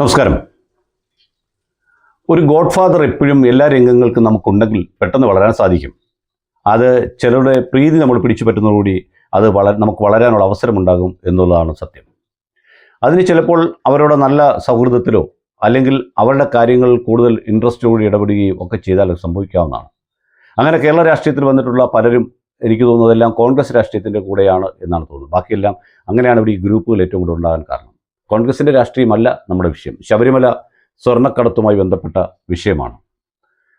നമസ്കാരം. ഒരു God father എപ്പോഴും എല്ലാ രംഗങ്ങൾക്കും നമുക്കുണ്ടെങ്കിൽ പെട്ടെന്ന് വളരാൻ സാധിക്കും. അത് ചിലരുടെ പ്രീതി നമ്മൾ പിടിച്ചു പറ്റുന്നതോടുകൂടി അത് വള നമുക്ക് വളരാനുള്ള അവസരമുണ്ടാകും എന്നുള്ളതാണ് സത്യം. അതിന് ചിലപ്പോൾ അവരുടെ നല്ല സൗഹൃദത്തിലോ അല്ലെങ്കിൽ അവരുടെ കാര്യങ്ങൾ കൂടുതൽ ഇൻട്രസ്റ്റോടെ ഇടപെടുകയും ഒക്കെ ചെയ്താൽ സംഭവിക്കാവുന്നതാണ്. അങ്ങനെ കേരള രാഷ്ട്രീയത്തിൽ വന്നിട്ടുള്ള പലരും എനിക്ക് തോന്നുന്നതെല്ലാം കോൺഗ്രസ് രാഷ്ട്രീയത്തിന്റെ കൂടെയാണ് എന്നാണ് തോന്നുന്നത്. ബാക്കിയെല്ലാം അങ്ങനെയാണ് ഇവിടെ ഈ ഗ്രൂപ്പുകൾ ഏറ്റവും കൂടുതൽ ഉണ്ടാകാൻ കാരണം. കോൺഗ്രസിന്റെ രാഷ്ട്രീയമല്ല നമ്മുടെ വിഷയം. ശബരിമല സ്വർണക്കടത്തുമായി ബന്ധപ്പെട്ട വിഷയമാണ്.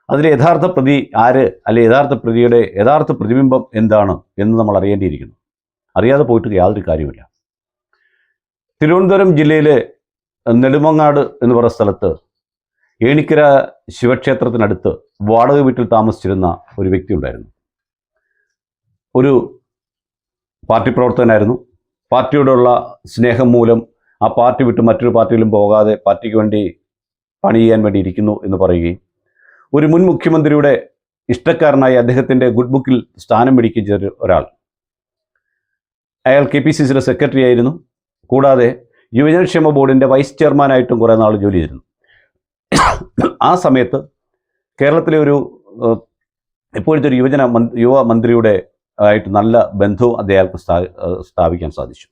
അതിലെ യഥാർത്ഥ പ്രതി ആര് അല്ലെ യഥാർത്ഥ പ്രതിയുടെ യഥാർത്ഥ പ്രതിബിംബം എന്താണ് എന്ന് നമ്മൾ അറിയേണ്ടിയിരിക്കുന്നു. അറിയാതെ പോയിട്ട് യാതൊരു കാര്യമില്ല തിരുവനന്തപുരം ജില്ലയിലെ നെടുമങ്ങാട് എന്ന് പറയുന്ന സ്ഥലത്ത് ഏണിക്കര ശിവക്ഷേത്രത്തിനടുത്ത് വാടക വീട്ടിൽ താമസിച്ചിരുന്ന ഒരു വ്യക്തി ഉണ്ടായിരുന്നു. ഒരു പാർട്ടി പ്രവർത്തകനായിരുന്നു. പാർട്ടിയോടുള്ള സ്നേഹം മൂലം ആ പാർട്ടി വിട്ട് മറ്റൊരു പാർട്ടിയിലും പോകാതെ പാർട്ടിക്ക് വേണ്ടി പണി ചെയ്യാൻ വേണ്ടി ഇരിക്കുന്നു എന്ന് പറയുകയും ഒരു മുൻ മുഖ്യമന്ത്രിയുടെ ഇഷ്ടക്കാരനായി അദ്ദേഹത്തിന്റെ ഗുഡ് ബുക്കിൽ സ്ഥാനം ചെയ്ത ഒരാൾ. അയാൾ കെ പി സി സിയുടെ സെക്രട്ടറി ആയിരുന്നു. കൂടാതെ യുവജനക്ഷേമ ബോർഡിന്റെ വൈസ് ചെയർമാനായിട്ടും കുറേ നാൾ ജോലി ചെയ്തിരുന്നു. ആ സമയത്ത് കേരളത്തിലെ ഒരു ഇപ്പോഴത്തെ ഒരു യുവജന യുവ മന്ത്രിയുടെ ആയിട്ട് നല്ല ബന്ധവും അദ്ദേഹം സ്ഥാ സ്ഥാപിക്കാൻ സാധിച്ചു.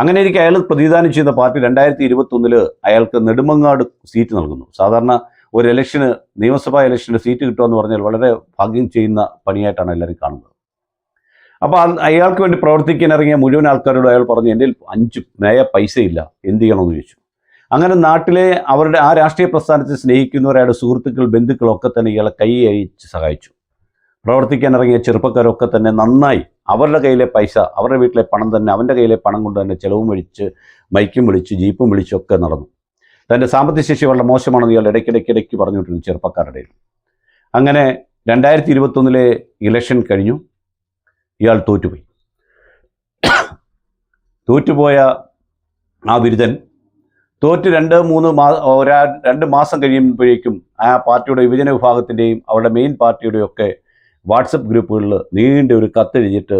അങ്ങനെ ഇരിക്കെ അയാൾ പ്രതിദാനം ചെയ്യുന്ന പാർട്ടി രണ്ടായിരത്തി ഇരുപത്തൊന്നിൽ അയാൾക്ക് നെടുമങ്ങാട് സീറ്റ് നൽകുന്നു. സാധാരണ ഒരു ഇലക്ഷന് നിയമസഭാ ഇലക്ഷന് സീറ്റ് കിട്ടുക എന്ന് പറഞ്ഞാൽ വളരെ ഭാഗ്യം ചെയ്യുന്ന പണിയായിട്ടാണ് എല്ലാവരും കാണുന്നത്. അപ്പോൾ അയാൾക്ക് വേണ്ടി പ്രവർത്തിക്കാൻ ഇറങ്ങിയ മുഴുവൻ ആൾക്കാരോട് അയാൾ പറഞ്ഞു എന്റെ അഞ്ച് നയ പൈസയില്ല എന്ത് ചെയ്യണമെന്ന് ചോദിച്ചു. അങ്ങനെ നാട്ടിലെ അവരുടെ ആ രാഷ്ട്രീയ പ്രസ്ഥാനത്തെ സ്നേഹിക്കുന്നവരുടെ സുഹൃത്തുക്കൾ ബന്ധുക്കളൊക്കെ തന്നെ ഇയാളെ കൈ അയച്ച് സഹായിച്ചു. പ്രവർത്തിക്കാൻ ഇറങ്ങിയ ചെറുപ്പക്കാരൊക്കെ തന്നെ നന്നായി അവരുടെ കയ്യിലെ പൈസ അവരുടെ വീട്ടിലെ പണം തന്നെ അവന്റെ കയ്യിലെ പണം കൊണ്ട് തന്നെ ചിലവും വിളിച്ച് മൈക്കും വിളിച്ച് ജീപ്പും വിളിച്ചൊക്കെ നടന്നു. തന്റെ സാമ്പത്തിക ശേഷി വളരെ മോശമാണെന്ന് ഇയാൾ ഇടയ്ക്കിടയ്ക്കിടയ്ക്ക് പറഞ്ഞുകൊണ്ടിരുന്നു ചെറുപ്പക്കാരുടെ അങ്ങനെ രണ്ടായിരത്തി ഇരുപത്തൊന്നിലെ ഇലക്ഷൻ കഴിഞ്ഞു. ഇയാൾ തോറ്റുപോയി. തോറ്റുപോയ ആ ബിരുദൻ തോറ്റ് രണ്ട് മൂന്ന് മാ ഒരാ രണ്ട് മാസം കഴിയുമ്പോഴേക്കും ആ പാർട്ടിയുടെ യുവജന വിഭാഗത്തിന്റെയും അവരുടെ മെയിൻ പാർട്ടിയുടെയും ഒക്കെ വാട്സപ്പ് ഗ്രൂപ്പുകളിൽ നീണ്ട ഒരു കത്തെഴുതിയിട്ട്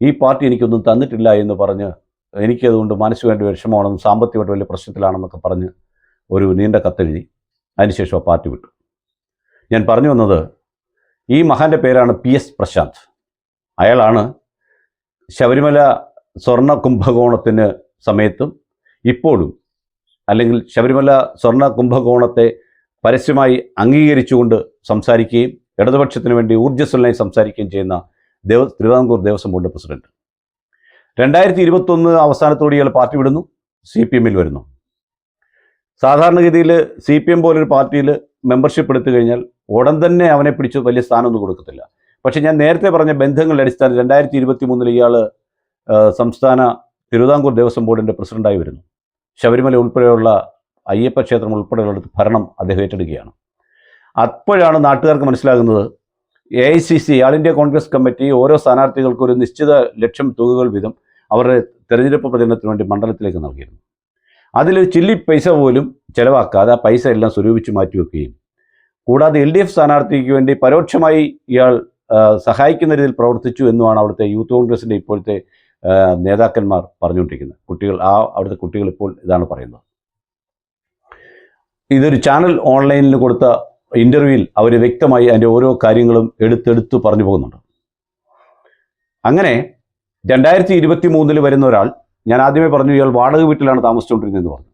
ഈ പാർട്ടി എനിക്കൊന്നും തന്നിട്ടില്ല എന്ന് പറഞ്ഞ് എനിക്കതുകൊണ്ട് മനസ്സുവേണ്ട വിഷമമാണെന്നും സാമ്പത്തികമായിട്ട് വലിയ പ്രശ്നത്തിലാണെന്നൊക്കെ പറഞ്ഞ് ഒരു നീണ്ട കത്തെഴുതി അതിനുശേഷം ആ പാർട്ടി വിട്ടു. ഞാൻ പറഞ്ഞു വന്നത് ഈ മഹാന്റെ പേരാണ് പി എസ് പ്രശാന്ത്. അയാളാണ് ശബരിമല സ്വർണ കുംഭകോണത്തിന് സമയത്തും ഇപ്പോഴും അല്ലെങ്കിൽ ശബരിമല സ്വർണ കുംഭകോണത്തെ പരസ്യമായി അംഗീകരിച്ചുകൊണ്ട് സംസാരിക്കുകയും ഇടതുപക്ഷത്തിന് വേണ്ടി ഊർജസ്വലനായി സംസാരിക്കുകയും ചെയ്യുന്ന ദേവ തിരുവിതാംകൂർ ദേവസ്വം ബോർഡ് പ്രസിഡന്റ്. രണ്ടായിരത്തി ഇരുപത്തൊന്ന് അവസാനത്തോടെ ഇയാൾ പാർട്ടി വിടുന്നു സി പി എമ്മിൽ വരുന്നു. സാധാരണഗതിയിൽ സി പി എം പോലൊരു പാർട്ടിയിൽ മെമ്പർഷിപ്പ് എടുത്തു കഴിഞ്ഞാൽ ഉടൻ തന്നെ അവനെ പിടിച്ച് വലിയ സ്ഥാനമൊന്നും കൊടുക്കത്തില്ല. പക്ഷേ ഞാൻ നേരത്തെ പറഞ്ഞ ബന്ധങ്ങളുടെ അടിസ്ഥാനത്തിൽ രണ്ടായിരത്തി ഇരുപത്തി മൂന്നിൽ ഇയാൾ സംസ്ഥാന തിരുവിതാംകൂർ ദേവസ്വം ബോർഡിന്റെ പ്രസിഡന്റായി വരുന്നു. ശബരിമല ഉൾപ്പെടെയുള്ള അയ്യപ്പ ക്ഷേത്രം ഉൾപ്പെടെയുള്ള ഭരണം അദ്ദേഹം ഏറ്റെടുക്കുകയാണ്. അപ്പോഴാണ് നാട്ടുകാർക്ക് മനസ്സിലാകുന്നത്. A I C C all India Congress committee ഓരോ സ്ഥാനാർത്ഥികൾക്കും ഒരു നിശ്ചിത ലക്ഷം തുകകൾ വീതം അവരുടെ തെരഞ്ഞെടുപ്പ് പ്രചരണത്തിന് വേണ്ടി മണ്ഡലത്തിലേക്ക് നൽകിയിരുന്നു. അതിലൊരു ചില്ലി പൈസ പോലും ചിലവാക്കാതെ ആ പൈസ എല്ലാം സ്വരൂപിച്ച് മാറ്റിവെക്കുകയും കൂടാതെ എൽ ഡി എഫ് സ്ഥാനാർത്ഥിക്ക് വേണ്ടി പരോക്ഷമായി ഇയാൾ സഹായിക്കുന്ന രീതിയിൽ പ്രവർത്തിച്ചു എന്നുമാണ് അവിടുത്തെ യൂത്ത് കോൺഗ്രസിന്റെ ഇപ്പോഴത്തെ നേതാക്കന്മാർ പറഞ്ഞുകൊണ്ടിരിക്കുന്നത്. കുട്ടികൾ ആ അവിടുത്തെ കുട്ടികൾ ഇപ്പോൾ ഇതാണ് പറയുന്നത്. ഇതൊരു ചാനൽ ഓൺലൈനിൽ കൊടുത്ത ഇന്റർവ്യൂവിൽ അവർ വ്യക്തമായി അതിന്റെ ഓരോ കാര്യങ്ങളും എടുത്തെടുത്ത് പറഞ്ഞു പോകുന്നുണ്ട്. അങ്ങനെ രണ്ടായിരത്തി ഇരുപത്തി മൂന്നിൽ വരുന്ന ഒരാൾ ഞാൻ ആദ്യമേ പറഞ്ഞു ഇയാൾ വാടക വീട്ടിലാണ് താമസിച്ചുകൊണ്ടിരുന്നതെന്ന് പറഞ്ഞു.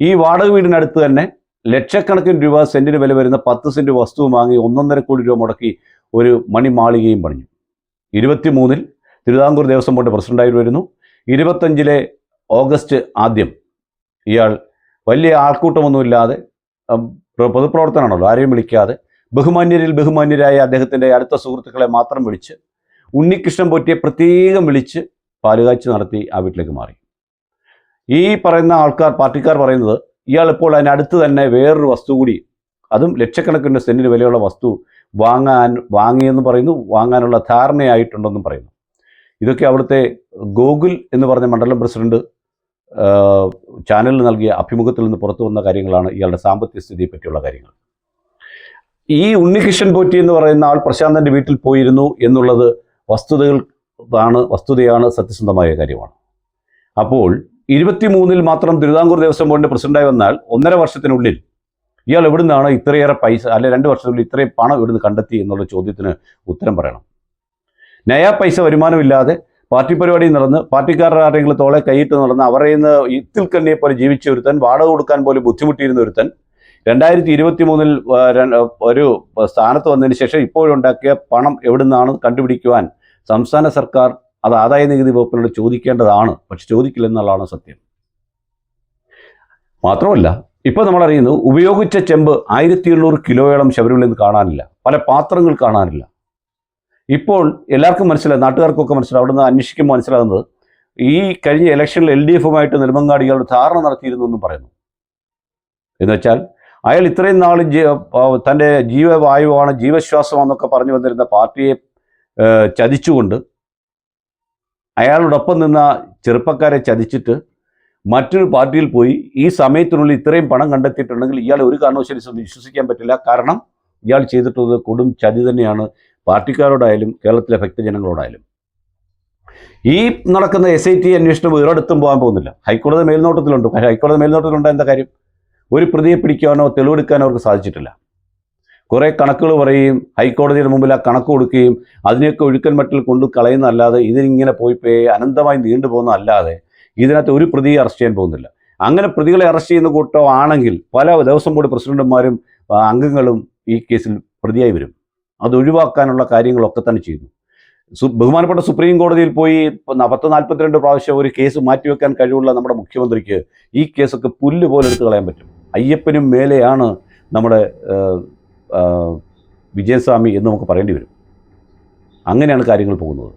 ഈ വാടക വീടിനടുത്ത് തന്നെ ലക്ഷക്കണക്കിന് രൂപ സെന്റിന് വില വരുന്ന പത്ത് സെന്റ് വസ്തു വാങ്ങി ഒന്നൊന്നര കോടി രൂപ മുടക്കി ഒരു മണിമാളികയും പണിഞ്ഞു. ഇരുപത്തി മൂന്നിൽ തിരുവിതാംകൂർ ദേവസ്വം ബോർഡ് പ്രസിഡന്റായി വരുന്നു. ഇരുപത്തഞ്ചിലെ ഓഗസ്റ്റ് ആദ്യം ഇയാൾ വലിയ ആൾക്കൂട്ടമൊന്നുമില്ലാതെ പൊതുപ്രവർത്തനമാണല്ലോ. ആരെയും വിളിക്കാതെ. ബഹുമാന്യരിൽ ബഹുമാന്യരായ അദ്ദേഹത്തിന്റെ അടുത്ത സുഹൃത്തുക്കളെ മാത്രം വിളിച്ച് ഉണ്ണികൃഷ്ണൻ പോറ്റിയെ പ്രത്യേകം വിളിച്ച് പാലുകാഴ്ച നടത്തി ആ വീട്ടിലേക്ക് മാറി. ഈ പറയുന്ന ആൾക്കാർ പാർട്ടിക്കാർ പറയുന്നത് ഇയാൾ ഇപ്പോൾ അതിനടുത്ത് തന്നെ വേറൊരു വസ്തു കൂടി അതും ലക്ഷക്കണക്കിന് സെന്റിന് വിലയുള്ള വസ്തു വാങ്ങാൻ വാങ്ങിയെന്ന് പറയുന്നു വാങ്ങാനുള്ള ധാരണയായിട്ടുണ്ടെന്നും പറയുന്നു. ഇതൊക്കെ അവിടുത്തെ ഗോകുൽ എന്ന് പറഞ്ഞ മണ്ഡലം പ്രസിഡന്റ് ചാനലിൽ നൽകിയ അഭിമുഖത്തിൽ നിന്ന് പുറത്തു വന്ന കാര്യങ്ങളാണ് ഇയാളുടെ സാമ്പത്തിക സ്ഥിതിയെ പറ്റിയുള്ള കാര്യങ്ങൾ. ഈ ഉണ്ണികൃഷ്ണൻ പോറ്റി എന്ന് പറയുന്ന ആൾ പ്രശാന്തന്റെ വീട്ടിൽ പോയിരുന്നു എന്നുള്ളത് വസ്തുതകൾ ആണ് വസ്തുതയാണ് സത്യസന്ധമായ കാര്യമാണ്. അപ്പോൾ ഇരുപത്തിമൂന്നിൽ മാത്രം തിരുവിതാംകൂർ ദേവസ്വം ബോർഡിന്റെ പ്രസിഡന്റായി വന്നാൽ ഒന്നര വർഷത്തിനുള്ളിൽ ഇയാൾ എവിടുന്നാണ് ഇത്രയേറെ പൈസ അല്ലെ രണ്ട് വർഷത്തിനുള്ളിൽ ഇത്രയും പണം എവിടുന്ന് കണ്ടെത്തി എന്നുള്ള ചോദ്യത്തിന് ഉത്തരം പറയണം. നയാ പൈസ വരുമാനമില്ലാതെ പാർട്ടി പരിപാടി നടന്ന് പാർട്ടിക്കാരുടെ ആരെങ്കിലും തോളെ കൈയിട്ട് നടന്ന് അവരെ നിന്ന് ഇത്തിൽ കണ്ണിയെ പോലെ ജീവിച്ച ഒരുത്തൻ വാടക കൊടുക്കാൻ പോലും ബുദ്ധിമുട്ടിയിരുന്ന ഒരുത്തൻ രണ്ടായിരത്തി ഇരുപത്തി മൂന്നിൽ ഒരു സ്ഥാനത്ത് വന്നതിന് ശേഷം ഇപ്പോഴുണ്ടാക്കിയ പണം എവിടുന്നാണ് കണ്ടുപിടിക്കുവാൻ സംസ്ഥാന സർക്കാർ അത് ആദായ നികുതി വകുപ്പിനോട് ചോദിക്കേണ്ടതാണ്. പക്ഷെ ചോദിക്കില്ല ചോദിക്കില്ലെന്നുള്ളതാണ് സത്യം. മാത്രമല്ല ഇപ്പോൾ നമ്മൾ അറിയുന്നു ഉപയോഗിച്ച ചെമ്പ് ആയിരത്തി എണ്ണൂറ് കിലോയോളം ശബരിമലയിൽ നിന്ന് കാണാനില്ല. പല പാത്രങ്ങൾ കാണാനില്ല. ഇപ്പോൾ എല്ലാവർക്കും മനസ്സിലായി നാട്ടുകാർക്കൊക്കെ മനസ്സിലായി അവിടുന്ന് അന്വേഷിക്കുമ്പോൾ മനസ്സിലാകുന്നത് ഈ കഴിഞ്ഞ ഇലക്ഷനിൽ എൽ ഡി എഫുമായിട്ട് നെടുമങ്ങാടികൾ ധാരണ നടത്തിയിരുന്നു എന്നും പറയുന്നു. എന്നുവെച്ചാൽ അയാൾ ഇത്രയും നാൾ തന്റെ ജീവവായുവാണ് ജീവശ്വാസമാണെന്നൊക്കെ പറഞ്ഞു വന്നിരുന്ന പാർട്ടിയെ ചതിച്ചുകൊണ്ട് അയാളോടൊപ്പം നിന്ന ചെറുപ്പക്കാരെ ചതിച്ചിട്ട് മറ്റൊരു പാർട്ടിയിൽ പോയി ഈ സമയത്തിനുള്ളിൽ ഇത്രയും പണം കണ്ടെത്തിയിട്ടുണ്ടെങ്കിൽ ഇയാൾ ഒരു കാരണവശാലും വിശ്വസിക്കാൻ പറ്റില്ല. കാരണം ഇയാൾ ചെയ്തിട്ടുള്ളത് കൊടും ചതി തന്നെയാണ് പാർട്ടിക്കാരോടായാലും കേരളത്തിലെ ഭക്തജനങ്ങളോടായാലും. ഈ നടക്കുന്ന എസ് ഐ ടി അന്വേഷണം ഒരിടത്തും പോകാൻ പോകുന്നില്ല. ഹൈക്കോടതി മേൽനോട്ടത്തിലുണ്ട്. പക്ഷേ ഹൈക്കോടതി മേൽനോട്ടത്തിലുണ്ട് എന്താ കാര്യം? ഒരു പ്രതിയെ പിടിക്കാനോ തെളിവെടുക്കാനോ അവർക്ക് സാധിച്ചിട്ടില്ല. കുറേ കണക്കുകൾ പറയുകയും ഹൈക്കോടതിയുടെ മുമ്പിൽ ആ കണക്ക് കൊടുക്കുകയും അതിനെയൊക്കെ ഒഴുക്കൻ മട്ടിൽ കൊണ്ട് കളയുന്നതല്ലാതെ ഇതിനിങ്ങനെ പോയി പോയി അനന്തമായി നീണ്ടുപോകുന്ന അല്ലാതെ ഇതിനകത്ത് ഒരു പ്രതിയെ അറസ്റ്റ് ചെയ്യാൻ പോകുന്നില്ല. അങ്ങനെ പ്രതികളെ അറസ്റ്റ് ചെയ്യുന്ന കൂട്ടം ആണെങ്കിൽ പല ദേവസ്വം ബോർഡ് പ്രസിഡന്റുമാരും അംഗങ്ങളും ഈ കേസിൽ പ്രതിയായി വരും. അത് ഒഴിവാക്കാനുള്ള കാര്യങ്ങളൊക്കെ തന്നെ ചെയ്യുന്നു. ബഹുമാനപ്പെട്ട സുപ്രീം കോടതിയിൽ പോയി പത്ത് നാൽപ്പത്തിരണ്ട് പ്രാവശ്യം ഒരു കേസ് മാറ്റിവെക്കാൻ കഴിവുള്ള നമ്മുടെ മുഖ്യമന്ത്രിക്ക് ഈ കേസൊക്കെ പുല്ല് പോലെ എടുത്ത് കളയാൻ പറ്റും. അയ്യപ്പനും മേലെയാണ് നമ്മുടെ വിജയസ്വാമി എന്ന് നമുക്ക് പറയേണ്ടി വരും. അങ്ങനെയാണ് കാര്യങ്ങൾ പോകുന്നത്.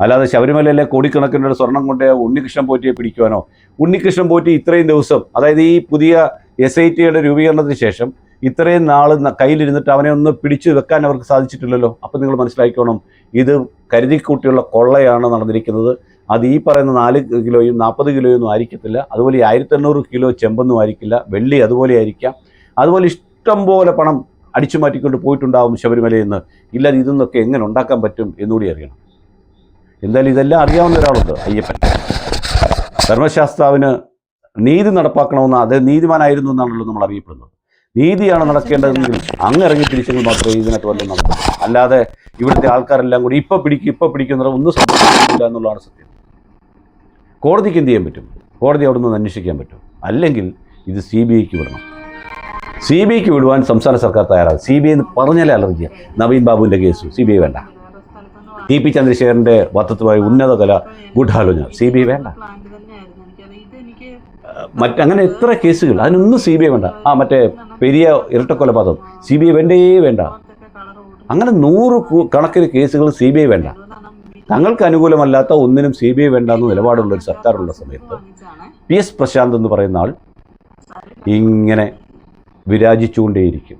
അല്ലാതെ ശബരിമലയിലെ കോടിക്കണക്കിനുള്ള സ്വർണം കൊണ്ട് ഉണ്ണികൃഷ്ണൻ പോറ്റിയെ പിടിക്കുവാനോ ഉണ്ണികൃഷ്ണൻ പോറ്റി ഇത്രയും ദിവസം അതായത് ഈ പുതിയ എസ് ഐ ടിയുടെ രൂപീകരണത്തിന് ശേഷം ഇത്രയും നാൾ കയ്യിലിരുന്നിട്ട് അവനെ ഒന്ന് പിടിച്ചു വെക്കാൻ അവർക്ക് സാധിച്ചിട്ടില്ലല്ലോ. അപ്പം നിങ്ങൾ മനസ്സിലാക്കിക്കോണം ഇത് കരുതിക്കൂട്ടിയുള്ള കൊള്ളയാണ് നടന്നിരിക്കുന്നത്. അത് ഈ പറയുന്ന നാല് കിലോയും നാൽപ്പത് കിലോയൊന്നും ആയിരിക്കത്തില്ല. അതുപോലെ ഈ ആയിരത്തി എണ്ണൂറ് കിലോ ചെമ്പൊന്നും ആയിരിക്കില്ല. വെള്ളി അതുപോലെ ആയിരിക്കാം. അതുപോലെ ഇഷ്ടം പോലെ പണം അടിച്ചു മാറ്റിക്കൊണ്ട് പോയിട്ടുണ്ടാവും ശബരിമലയിൽ നിന്ന്. ഇല്ലാതെ ഇതൊന്നൊക്കെ എങ്ങനെ ഉണ്ടാക്കാൻ പറ്റും എന്നുകൂടി അറിയണം. എന്തായാലും ഇതെല്ലാം അറിയാവുന്ന ഒരാളുണ്ട് അയ്യപ്പൻ. ധർമ്മശാസ്താവിന് നീതി നടപ്പാക്കണമെന്ന് അത് നീതിമാനായിരുന്നു എന്നാണല്ലോ നമ്മൾ അറിയപ്പെടുന്നത്. നീതിയാണ് നടക്കേണ്ടതെങ്കിൽ അങ്ങ് ഇറങ്ങി തിരിച്ചെങ്കിൽ മാത്രമേ ഇതിനകത്ത് വല്ലതും നടക്കൂ. അല്ലാതെ ഇവിടുത്തെ ആൾക്കാരെല്ലാം കൂടി ഇപ്പം പിടിക്കും ഇപ്പം പിടിക്കുന്ന ഒന്നും സംഭവിക്കുന്നില്ല എന്നുള്ളതാണ് സത്യം. കോടതിക്ക് എന്ത് ചെയ്യാൻ പറ്റും? കോടതി അവിടെ നിന്ന് അന്വേഷിക്കാൻ പറ്റും. അല്ലെങ്കിൽ ഇത് സി ബി ഐക്ക് വിടണം. സി ബി ഐക്ക് വിടുവാൻ സംസ്ഥാന സർക്കാർ തയ്യാറാകും സി ബി ഐ എന്ന് പറഞ്ഞാലേ അലർജിയ നവീൻ ബാബുവിന്റെ കേസ് സി ബി ഐ വേണ്ട. ടി പി ചന്ദ്രശേഖരന്റെ വത്തത്വമായ ഉന്നതകല ഗൂഢാലോചന. സി ബി ഐ വേണ്ട പ്ലാന്റ് തന്നെയായിരുന്നു എനിക്കത് ഇത് എനിക്ക് മറ്റങ്ങനെ എത്ര കേസുകൾ? അതിനൊന്നും സി ബി ഐ വേണ്ട. ആ മറ്റേ പെരിയ ഇരട്ടക്കൊലപാതകം. സി ബി ഐ വേണ്ടേ വേണ്ട. അങ്ങനെ നൂറ് കണക്കിന് കേസുകൾ സി ബി ഐ വേണ്ട. തങ്ങൾക്ക് അനുകൂലമല്ലാത്ത ഒന്നിനും സി ബി ഐ വേണ്ട എന്ന് നിലപാടുള്ള ഒരു സർക്കാരുള്ള സമയത്ത് പി എസ് പ്രശാന്ത് എന്ന് പറയുന്ന ആൾ ഇങ്ങനെ വിരാജിച്ചുകൊണ്ടേയിരിക്കും.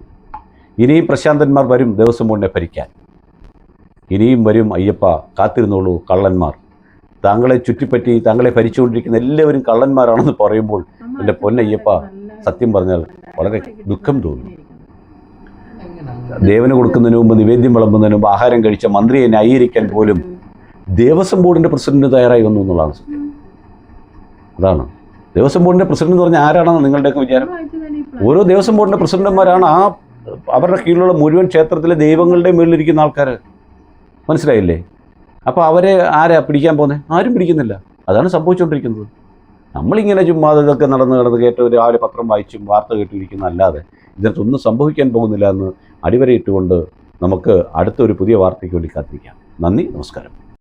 ഇനിയും പ്രശാന്തന്മാർ വരും ദേവസ്വം ബോർഡിനെ ഭരിക്കാൻ. ഇനിയും വരും അയ്യപ്പ കാത്തിരുന്നോളൂ കള്ളന്മാർ. താങ്കളെ ചുറ്റിപ്പറ്റി താങ്കളെ ഭരിച്ചുകൊണ്ടിരിക്കുന്ന എല്ലാവരും കള്ളന്മാരാണെന്ന് പറയുമ്പോൾ എന്റെ പൊന്നയ്യപ്പ സത്യം പറഞ്ഞാൽ വളരെ ദുഃഖം തോന്നുന്നു ദേവന് കൊടുക്കുന്നതിന് മുമ്പ് നിവേദ്യം വിളമ്പുന്നതിന് മുമ്പ് ആഹാരം കഴിച്ച മന്ത്രിയെ ന്യായീകരിക്കാൻ പോലും ദേവസ്വം ബോർഡിന്റെ പ്രസിഡന്റ് തയ്യാറായി വന്നു എന്നുള്ളതാണ് സത്യം. അതാണ്. ദേവസ്വം ബോർഡിന്റെ പ്രസിഡന്റ് എന്ന് പറഞ്ഞാൽ ആരാണെന്ന് നിങ്ങളുടെയൊക്കെ വിചാരം? ഓരോ ദേവസ്വം ബോർഡിന്റെ പ്രസിഡന്റുമാരാണ് ആ അവരുടെ കീഴിലുള്ള മുഴുവൻ ക്ഷേത്രത്തിലെ ദൈവങ്ങളുടെ മുകളിലിരിക്കുന്ന ആൾക്കാർ മനസ്സിലായില്ലേ? അപ്പോൾ അവരെ ആരാ പിടിക്കാൻ പോകുന്നത് ആരും പിടിക്കുന്നില്ല. അതാണ് സംഭവിച്ചുകൊണ്ടിരിക്കുന്നത് നമ്മളിങ്ങനെ ചുമ്മാ ഇതൊക്കെ നടന്ന് കിടന്ന് കേട്ട് രാവിലെ പത്രം വായിച്ചും വാർത്ത കേട്ടിരിക്കുന്ന അല്ലാതെ ഇതിനകത്തൊന്നും സംഭവിക്കാൻ പോകുന്നില്ല എന്ന് അടിവരയിട്ടുകൊണ്ട് നമുക്ക് അടുത്തൊരു പുതിയ വാർത്തയ്ക്ക് വേണ്ടി കാത്തിരിക്കാം. നന്ദി നമസ്കാരം.